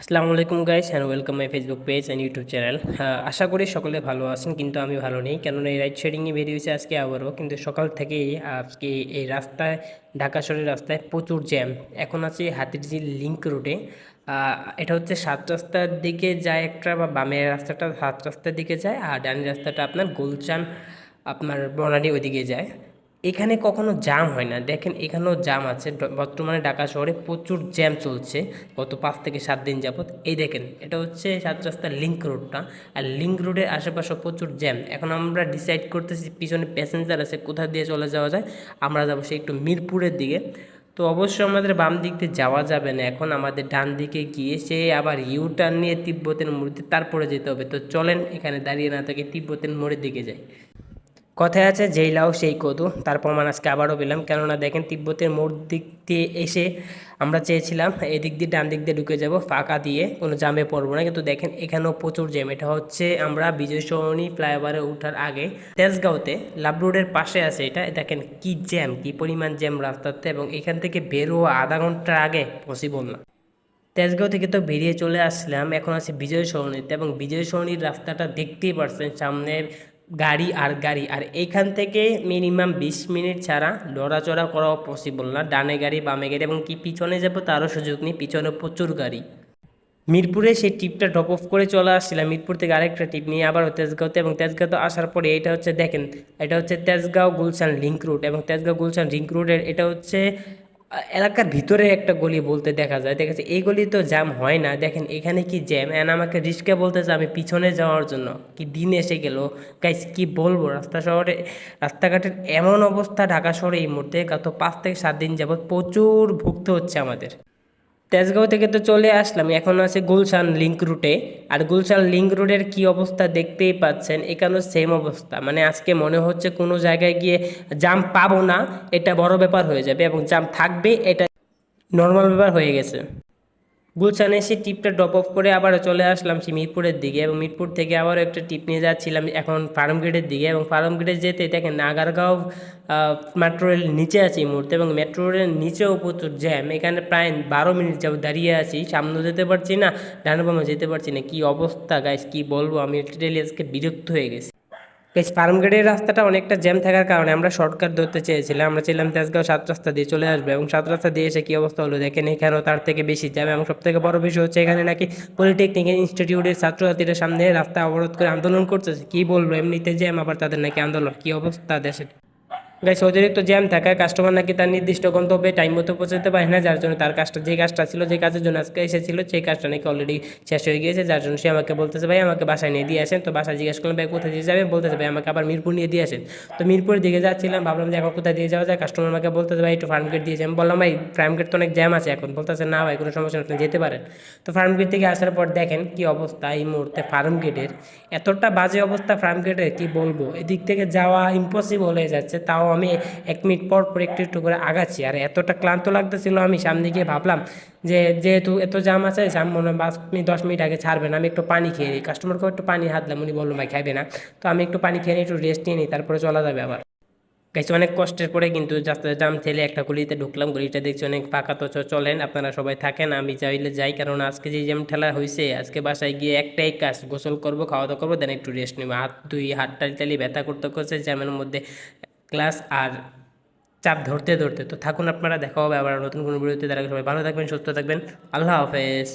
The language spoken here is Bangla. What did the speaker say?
আসসালামু আলাইকুম guys and welcome my Facebook page and YouTube channel আশা করি সকলে ভালো আছেন, কিন্তু আমি ভালো নেই। কেননা এই রাইড শেডিংয়ে বেরিয়েছে আজকে আবারও, কিন্তু সকাল থেকেই আজকে এই রাস্তায়, ঢাকা শহরের রাস্তায় প্রচুর জ্যাম এখন আছে হাতিরঝিল লিঙ্ক রোডে এটা হচ্ছে সাত রাস্তার দিকে যায় একটা বা বামের রাস্তাটা সাত রাস্তার দিকে যায়, আর ডানের রাস্তাটা আপনার গোলচান আপনার বনানি ওইদিকে যায়। এখানে কখনো জাম হয় না। দেখেন এখানেও জাম আছে। বর্তমানে ঢাকা শহরে প্রচুর জ্যাম চলছে। গত পাঁচ থেকে সাত দিন যাবত এই দেখেন, এটা হচ্ছে সাত রাস্তার লিঙ্ক রোডটা আর লিঙ্ক রোডের আশেপাশে প্রচুর জ্যাম। এখন আমরা ডিসাইড করতেছি পিছনে প্যাসেঞ্জার আছে, কোথা দিয়ে চলে যাওয়া যায়। আমরা যাব সেই একটু মিরপুরের দিকে। তো অবশ্যই আমাদের বাম দিক দিয়ে যাওয়া যাবে না এখন। আমাদের ডান দিকে গিয়ে সে আবার ইউ টার্ন নিয়ে তিব্বতের মোড়ে তারপরে যেতে হবে। তো চলেন এখানে দাঁড়িয়ে না থেকে তিব্বতের মোড়ের দিকে যাই। কথায় আছে, যেই লাও, সেই কদু। তার প্রমাণ আজকে আবারও পেলাম। কেননা দেখেন তিব্বতের মোড় দিক দিয়ে এসে আমরা চেয়েছিলাম, এদিক দিয়ে ডান দিক দিয়ে ঢুকে যাব, ফাঁকা দিয়ে, কোনো জামে পড়ব না। কিন্তু দেখেন এখানেও প্রচুর জ্যাম। এটা হচ্ছে আমরা বিজয় সরণি ফ্লাইওভারে ওঠার আগে তেজগাঁওতে লাভ রোডের পাশে আছে এটা। দেখেন কি জ্যাম, কি পরিমাণ জ্যাম রাস্তাতে এবং এখান থেকে বের হওয়া আধা ঘণ্টার আগে পসিবল না। তেজগাঁও থেকে তো বেরিয়ে চলে আসলাম। এখন আছে বিজয় সরণিতে এবং বিজয় সরণির রাস্তাটা দেখতেই পারছেন। সামনে গাড়ি আর গাড়ি। আর এইখান থেকে মিনিমাম বিশ মিনিট ছাড়া লড়াচড়া করা পসিবল না। ডানে গাড়ি, বামে গাড়ি এবং কি পিছনে যাব তারও সুযোগ নেই। পিছনে প্রচুর গাড়ি। মিরপুরে সেই টিপটা ড্রপ অফ করে চলে আসছিলাম। মিরপুর থেকে আরেকটা টিপ নিয়ে আবার তেজগাঁওতে এবং তেজগাঁওতে আসার পরে এটা হচ্ছে দেখেন, এটা হচ্ছে তেজগাঁও গুলশান লিঙ্ক রুট এবং তেজগাঁও গুলশান লিঙ্ক রুটের এটা হচ্ছে এলাকার ভিতরে একটা গলি বলতে দেখা যায়। দেখা যাচ্ছে এই গলি তো জ্যাম হয় না। দেখেন এখানে কি জ্যাম এন আমাকে রিস্কে বলতেছে আমি পিছনে যাওয়ার জন্য। কি দিন এসে গেল? গাইস কি বলব? রাস্তা শহরে, রাস্তাঘাটের এমন অবস্থা ঢাকা শহরে এই মুহূর্তে। গত পাঁচ থেকে সাত দিন যাবৎ প্রচুর ভুগতে হচ্ছে আমাদের। তেজগাঁও থেকে তো চলে আসলাম, এখন আছে গুলশান লিঙ্ক রুটে আর গুলশান লিঙ্ক রুটের কি অবস্থা দেখতেই পাচ্ছেন, এখানেও সেম অবস্থা। মানে আজকে মনে হচ্ছে কোনো জায়গায় গিয়ে জাম পাবো না, এটা বড় ব্যাপার হয়ে যাবে এবং জাম থাকবে, এটা নর্মাল ব্যাপার হয়ে গেছে। গুলশানে এসে টিপটা ড্রপ অফ করে আবার চলে আসলাম সেই মিরপুরের দিকে এবং মিরপুর থেকে আবারও একটা টিপ নিয়ে যাচ্ছিলাম এখন ফার্ম গেটের দিকে এবং ফার্ম গেটে যেতে দেখেন নাগারগাঁও মেট্রো রেল নিচে আছে এই মুহূর্তে এবং মেট্রো রেলের নিচেও প্রচুর জ্যাম এখানে প্রায় বারো মিনিট যাব দাঁড়িয়ে আছি। সামনে যেতে পারছি না ডান বামে যেতে পারছি না। কি অবস্থা গাইস কি বলব? আমি লিটারেলি আজকে বিরক্ত হয়ে গেছি। বেশ ফার্মগেটের রাস্তাটা অনেকটা জ্যাম থাকার কারণে আমরা শর্টকাট ধরতে চেয়েছিলাম। আমরা ছিলাম তেজগাঁও সাত রাস্তা দিয়ে চলে আসবে এবং সাত রাস্তা দিয়ে এসে কী অবস্থা হলো? দেখেন এখানেও তার থেকে বেশি যাবে এবং সব থেকে বড় বিষয় হচ্ছে এখানে নাকি পলিটেকনিক ইনস্টিটিউটের ছাত্রছাত্রীরা সামনে রাস্তা অবরোধ করে আন্দোলন করতেছে। কী বলব? এমনিতে জ্যাম, আবার তাদের নাকি আন্দোলন। কী অবস্থা দেশের? গাইস অতিরিক্ত জ্যাম থাকায় কাস্টমার নাকি তার নির্দিষ্ট গন্তব্যে টাইম মতো পৌঁছাতে পারে না, যার জন্য তার কাজটা, যে কাজটা ছিল, যে কাজের জন্য আজকে এসেছিল, সেই কাজটা নাকি অলরেডি শেষ হয়ে গিয়েছে, যার জন্য সে আমাকে বলতেছে, ভাই, আমাকে বাসায় নিয়ে দিয়ে আসেন। তো বাসায় জিজ্ঞেস করলাম, ভাই, কোথায় দিয়ে যাবে বলতেছে, ভাই, আমাকে আবার মিরপুর নিয়ে দিয়ে আসেন। তো মিরপুরের দিকে যাচ্ছিলাম, ভাবলাম যে এখন কোথায় দিয়ে যাওয়া যায়। কাস্টমার আমাকে বলতেছে, ভাই, একটু ফার্ম গেট দিয়েছে আমি বললাম, ভাই ফার্ম গেট তো অনেক জ্যাম আছে এখন। বলতেছে, না ভাই, কোনো সমস্যা আপনি যেতে পারেন। তো ফার্ম গেট থেকে আসার পর দেখেন কি অবস্থা এই মুহূর্তে ফার্ম গেটের এতটা বাজে অবস্থা ফার্ম গেটের কি বলব? এদিক থেকে যাওয়া ইম্পসিবল হয়ে যাচ্ছে। তাও আমি এক মিনিট পর পর একটু একটু করে আগাচ্ছি। আর এতটা ক্লান্ত লাগতেছিল আমি সামনে গিয়ে ভাবলাম যে, যেহেতু এত জাম আছে জাম মনে হয় পাঁচ মিনিট, দশ মিনিট আগে ছাড়বে না। আমি একটু পানি খেয়ে নিই। কাস্টমারকে একটু পানি হাত দিলাম উনি বলল, ভাই, খাইবে না। তো আমি একটু পানি খেয়ে নিই, একটু রেস্ট নিয়ে নিই, তারপরে চলা যাবে আবার। গাইছে অনেক কষ্টের পরে কিন্তু রাস্তায় জাম ঠেলে একটা গলিতে ঢুকলাম। গলিটা দেখছি অনেক ফাঁকা তো চলেন, আপনারা সবাই থাকেন, আমি চাইলে যাই। কারণ আজকে যে জ্যাম ঠেলা হয়েছে আজকে বাসায় গিয়ে একটাই কাজ, গোসল করব খাওয়া দাওয়া করব, দেন একটু রেস্ট নেব। হাত, দুই হাত টালি টালি ব্যথা করতে করছে, জ্যামের মধ্যে ক্লাস আর চাপ ধরতে ধরতে। তো থাকুন আপনারা, দেখা হবে আবার নতুন কোনো ভিডিওতে তারা সবাই ভালো থাকবেন, সুস্থ থাকবেন। আল্লাহ হাফেজ।